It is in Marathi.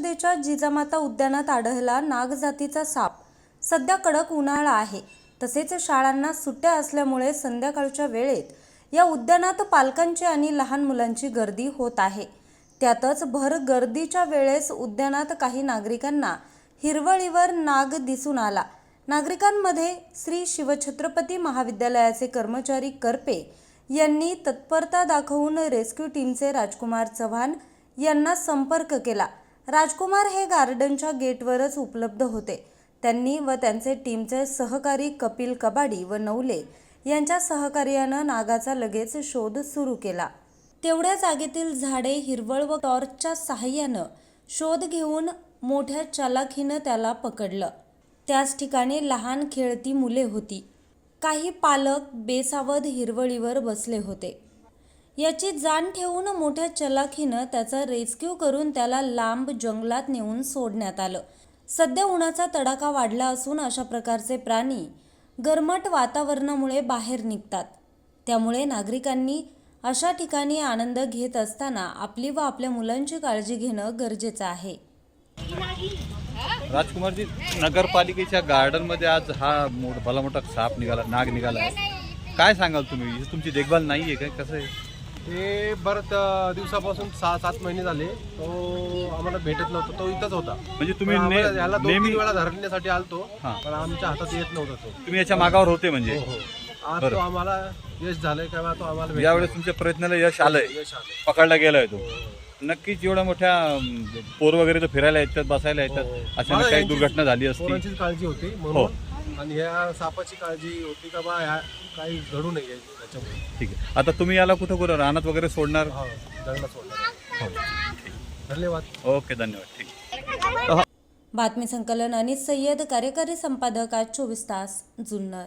परिषदेच्या जिजामाता उद्यानात आढळला नागजातीचा साप. सध्या कडक उन्हाळा आहे. तसेच शाळांना सुट्ट्या असल्यामुळे संध्याकाळच्या वेळेत या उद्यानात पालकांची आणि लहान मुलांची गर्दी होत आहे. त्यातच भर गर्दीच्या वेळेस उद्यानात काही नागरिकांना हिरवळीवर नाग दिसून आला. नागरिकांमध्ये श्री शिवछत्रपती महाविद्यालयाचे कर्मचारी करपे यांनी तत्परता दाखवून रेस्क्यू टीमचे राजकुमार चव्हाण यांना संपर्क केला. राजकुमार हे गार्डनच्या गेटवरच उपलब्ध होते. त्यांनी व त्यांचे टीमचे सहकारी कपिल कबाडी व नवले यांच्या सहकार्यानं नागाचा लगेच शोध सुरू केला. तेवढ्या जागेतील झाडे हिरवळ व टॉर्चच्या सहाय्यानं शोध घेऊन मोठ्या चालाखीनं त्याला पकडलं. त्याच ठिकाणी लहान खेळती मुले होती. काही पालक बेसावध हिरवळीवर बसले होते. याची जाण ठेवून मोठ्या चलाखीनं त्याचा रेस्क्यू करून त्याला लांब जंगलात नेऊन सोडण्यात आलं. सध्या उन्हाचा तडाखा वाढला असून अशा प्रकारचे प्राणी गरमट वातावरणामुळे बाहेर निघतात. त्यामुळे नागरिकांनी अशा ठिकाणी आनंद घेत असताना आपली व आपल्या मुलांची काळजी घेणं गरजेचं आहे. राजकुमारजी नगरपालिकेच्या गार्डनमध्ये आज हा मोठ भला मोठा साप निघाला नाग निघाला काय सांगाल तुम्ही? तुमची देखभाल नाहीये काय कसं आहे? ते बरं दिवसापासून सहा सात महिने झाले. तो आम्हाला भेटत नव्हता तो इथंच होता. म्हणजे तुम्ही पण ने- आम्हाला याला दोन नेहमी तीन वेळा धरण्यासाठी आलतो हा. पण आमच्या हातात येत नव्हता तो. तुम्ही याच्या मागावर होते म्हणजे? हो हो. आज. तो आम्हाला यश झालंय किंवा तो आम्हाला भेटला. यावेळेस तुमच्या प्रयत्नाला यश आलंय? यश आलंय. पकडला गेलाय तो? नक्कीच एवढ्या मोठ्या अं, पोर वगैरे तर फिरायला येतात बसायला हो, हो. येतात अचानक मला काही यांची- दुर्घटना झाली असती. पोरांचीच काळजी होती म्हणून आणि ह्या सापाची काळजी होती का बा ह्या काही घडू नये त्याच्यामुळे ठीक आहे. आता तुम्ही याला कुठं कुठं रानात वगैरे सोडणार? हो जंगलात सोडणार. धन्यवाद. ओके धन्यवाद. ठीक बातमी संकलन आणि सय्यद कार्यकारी संपादक आज चोवीस तास जुन्नर.